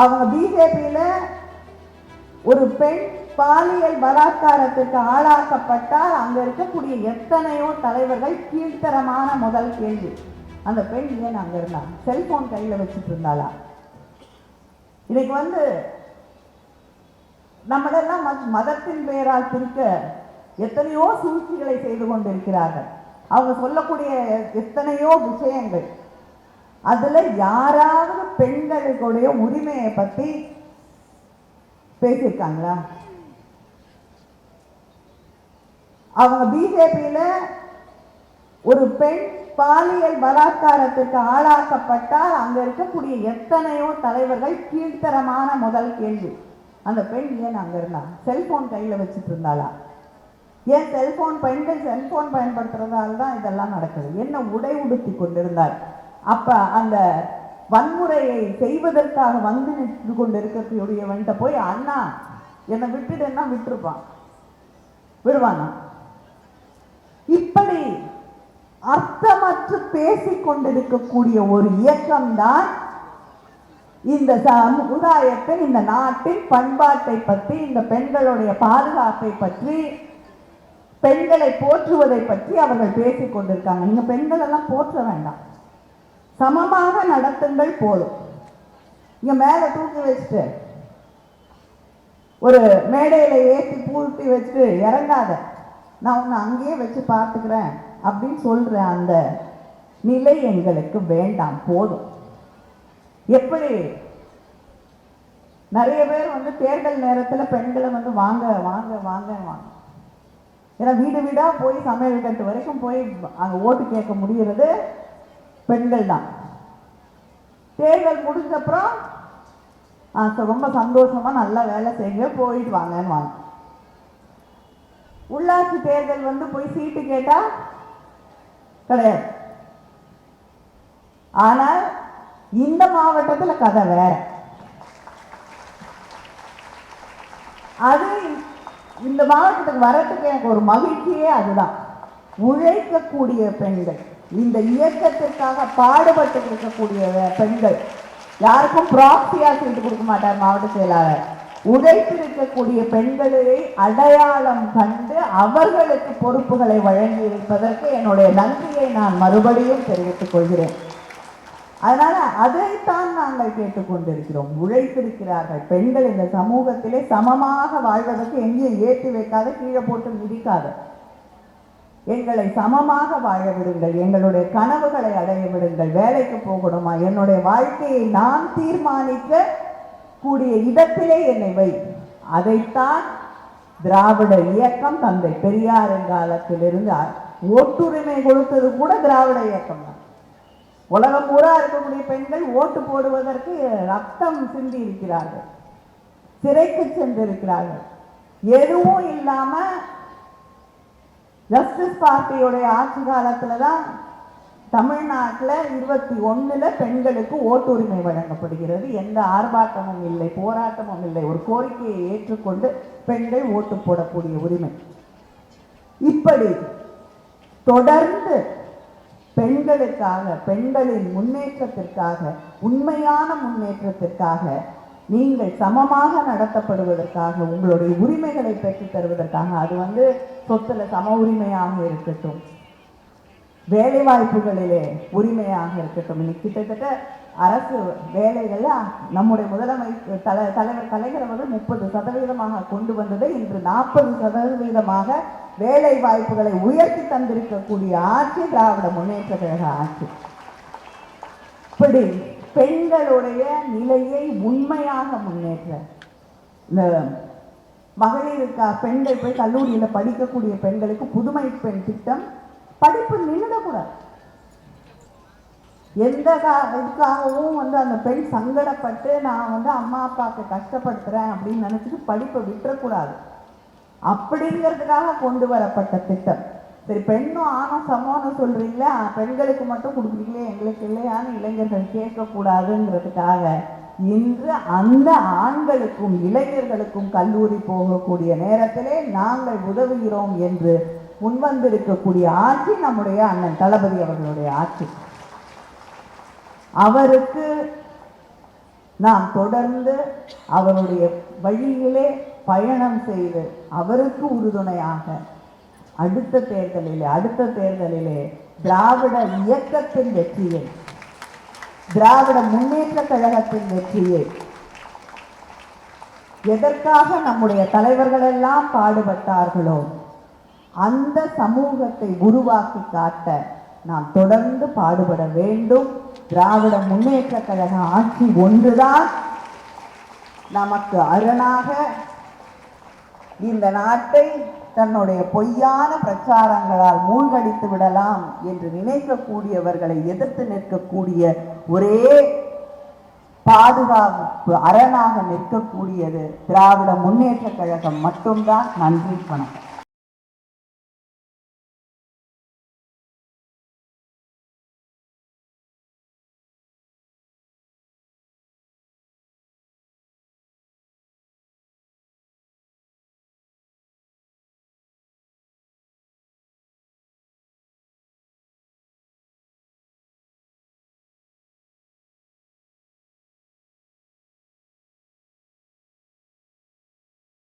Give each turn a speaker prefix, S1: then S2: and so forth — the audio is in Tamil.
S1: அவங்க பிஜேபியில் ஒரு பெண் பாலியல் பலாத்காரத்துக்கு ஆளாக்கப்பட்டால் அங்கே இருக்கக்கூடிய எத்தனையோ தலைவர்கள் கீழ்த்தரமான முதல் கேள்வி. அந்த பெண் ஏன் அங்கே இருந்தாங்க செல்போன் கையில் வச்சுட்டு இருந்தாளா? இன்னைக்கு வந்து நம்மளெல்லாம் மதத்தின் பெயரால் பிரிக்க எத்தனையோ சூழ்ச்சிகளை செய்து கொண்டிருக்கிறார்கள். அவங்க சொல்லக்கூடிய எத்தனையோ விஷயங்கள். அதுல யாராவது பெண்களுடைய உரிமையை பத்தி பேசியிருக்காங்களா? அவங்க பிஜேபியில ஒரு பெண் பாலியல் பலாத்காரத்துக்கு ஆளாக்கப்பட்டால் அங்க இருக்கக்கூடிய எத்தனையோ தலைவர்கள் கீழ்த்தரமான முதல் கேள்வி. அந்த பெண் ஏன் அங்க இருந்தா? செல்போன் கையில வச்சுட்டு இருந்தாளா? ஏன் செல்போன் பெண்கள் செல்போன் பயன்படுத்துறதால தான் இதெல்லாம் நடக்குது? என்ன உடை உடுத்தி கொண்டிருந்தார்? அப்ப அந்த வன்முறையை செய்வதற்காக வந்து நின்று கொண்டு இருக்கக்கூடியவன்கிட்ட போய் அண்ணா என்னை விட்டுடுன்னா விட்டுருப்பான். விடுவானா? இப்படி அர்த்தமற்று பேசிக் கொண்டிருக்கக்கூடிய ஒரு இயக்கம்தான் இந்த சமுதாயத்தின் இந்த நாட்டின் பண்பாட்டை பற்றி இந்த பெண்களுடைய பாதுகாப்பை பற்றி பெண்களை போற்றுவதை பற்றி அவர்கள் பேசிக் கொண்டிருக்காங்க. நீங்க பெண்கள் எல்லாம் போற்ற வேண்டாம். சமமாக நடத்துங்கள் போதும். இங்க மேல தூக்கி வச்சுட்டு ஒரு மேடையில ஏற்றி பூட்டி வச்சுட்டு இறங்காத. நான் உன்னை அங்கேயே வச்சு பார்த்துக்கிறேன் அப்படின்னு சொல்ற அந்த நிலை எங்களுக்கு வேண்டாம் போதும். எப்படி? நிறைய பேர் வந்து தேர்தல் நேரத்தில் பெண்களை வந்து வாங்க வாங்க வாங்க வாங்க ஏன்னா வீடு வீடாக போய் சமையல் கட்டு வரைக்கும் போய் அங்கே ஓட்டு கேட்க முடிகிறது பெண்கள் தான். தேர்தல் முடிஞ்சப்புறம் ஆ, ரொம்ப சந்தோஷமா நல்லா வேலை செய்யுங்க போயிட்டு வாங்கன்னு வாங்க. உள்ளாட்சி தேர்தல் வந்து போய் சீட்டு கேட்டா கிடையாது. ஆனால் இந்த மாவட்டத்துல கதை வேற. அது இந்த மாவட்டத்துக்கு வரத்துக்கு எனக்கு ஒரு மகிழ்ச்சியே அதுதான். உழைக்கக்கூடிய பெண்கள். இந்த இயக்கத்திற்காக பாடுபட்டு இருக்கக்கூடிய பெண்கள். யாருக்கும் ப்ராப்தியாக சீட்டு கொடுக்க மாட்டார் மாவட்ட செயலாளர். உழைத்திருக்கக்கூடிய பெண்களை அடையாளம் கண்டு அவர்களுக்கு பொறுப்புகளை வழங்கி இருப்பதற்கு என்னுடைய நன்றியை நான் மறுபடியும் தெரிவித்துக் கொள்கிறேன். அதனால அதைத்தான் நாங்கள் கேட்டுக்கொண்டிருக்கிறோம். உழைத்திருக்கிறார்கள். பெண்கள் இந்த சமூகத்திலே சமமாக வாழ்வதற்கு எங்கேயும் ஏற்றி வைக்காத கீழே போட்டு மிதிக்காத. எங்களை சமமாக வாழ விடுங்கள். எங்களுடைய கனவுகளை அடைய விடுங்கள். வேலைக்கு போகணுமா? என்னுடைய வாழ்க்கையை நான் தீர்மானிக்க கூடிய இடத்திலே என்னை வை. அதைத்தான் திராவிட இயக்கம் தந்தை பெரியாரின் காலத்திலிருந்து அ- ஓட்டுரிமை கொடுத்தது கூட திராவிட இயக்கம் தான். உலகம் பூரா இருக்கக்கூடிய பெண்கள் ஓட்டு போடுவதற்கு ரத்தம் சிந்தி இருக்கிறார்கள் சிறைக்கு சென்றிருக்கிறார்கள். எதுவும் இல்லாம ஜஸ்டிஸ் பார்ட்டியோடைய ஆட்சி காலத்தில் தான் தமிழ்நாட்டில் இருபத்தி ஒன்றில் பெண்களுக்கு ஓட்டுரிமை வழங்கப்படுகிறது. எந்த ஆர்ப்பாட்டமும் இல்லை போராட்டமும் இல்லை. ஒரு கோரிக்கையை ஏற்றுக்கொண்டு பெண்கள் ஓட்டு போடக்கூடிய உரிமை. இப்படி தொடர்ந்து பெண்களுக்காக பெண்களின் முன்னேற்றத்திற்காக உண்மையான முன்னேற்றத்திற்காக நீங்கள் சமமாக நடத்தப்படுவதற்காக உங்களுடைய உரிமைகளை பெற்று தருவதற்காக அது வந்து சொத்துல சம உரிமையாக இருக்கட்டும். வேலை வாய்ப்புகளிலே உரிமையாக இருக்கட்டும். இன்னைக்கு கிட்டத்தட்ட அரசு வேலைகள்ல நம்முடைய முதலமைச்சர் தலை தலைவர் கலைஞர் அவர்கள் முப்பது சதவீதமாக கொண்டு வந்ததை இன்று நாற்பது சதவீதமாக வேலை வாய்ப்புகளை உயர்த்தி தந்திருக்கக்கூடிய ஆட்சி திராவிட முன்னேற்ற கழக ஆட்சி. இப்படி பெண்களுடைய நிலையை உண்மையாக முன்னேற்ற. இந்த மகளிருக்கா பெண்கள் போய் கல்லூரியில் படிக்கக்கூடிய பெண்களுக்கு புதுமை பெண் திட்டம் படிப்பு நின்றுடக்கூடாது எந்த இதுக்காகவும் வந்து அந்த பெண் சங்கடப்பட்டு நான் வந்து அம்மா அப்பாவுக்கு கஷ்டப்படுத்துகிறேன் அப்படின்னு நினச்சிட்டு படிப்பை விட்டுறக்கூடாது. அப்படிங்கிறதுக்காக கொண்டு வரப்பட்ட திட்டம். சரி பெண்ணும் ஆணும் சமம்னு சொல்றீங்களா பெண்களுக்கு மட்டும் கொடுக்குறீங்களே எங்களுக்கு இல்லையான்னு இளைஞர்கள் கேட்கக்கூடாதுங்கிறதுக்காக இன்று அந்த ஆண்களுக்கும் இளைஞர்களுக்கும் கல்லூரி போகக்கூடிய நேரத்திலே நாங்கள் உதவுகிறோம் என்று முன்வந்திருக்கக்கூடிய ஆட்சி நம்முடைய அண்ணன் தளபதி அவர்களுடைய ஆட்சி. அவருக்கு நாம் தொடர்ந்து அவருடைய வழியிலே பயணம் செய்து அவருக்கு உறுதுணையாக அடுத்த தேர்தலிலே அடுத்த தேர்தலிலே திராவிட இயக்கத்தின் வெற்றியை. திராவிட முன்னேற்ற கழகத்தின் வெற்றியை. எதற்காக நம்முடைய தலைவர்கள் எல்லாம் பாடுபட்டார்களோ அந்த சமூகத்தை உருவாக்கி காட்ட நாம் தொடர்ந்து பாடுபட வேண்டும். திராவிட முன்னேற்ற கழக ஆட்சி ஒன்றுதான். நமக்கு அரணாக இந்த நாட்டை தன்னுடைய பொய்யான பிரச்சாரங்களால் மூழ்கடித்து விடலாம் என்று நினைக்கக்கூடியவர்களை எதிர்த்து நிற்கக்கூடிய ஒரே பாதுகாப்பு அரணாக நிற்கக்கூடியது திராவிட முன்னேற்ற கழகம் மட்டும்தான். நன்றி வணக்கம்.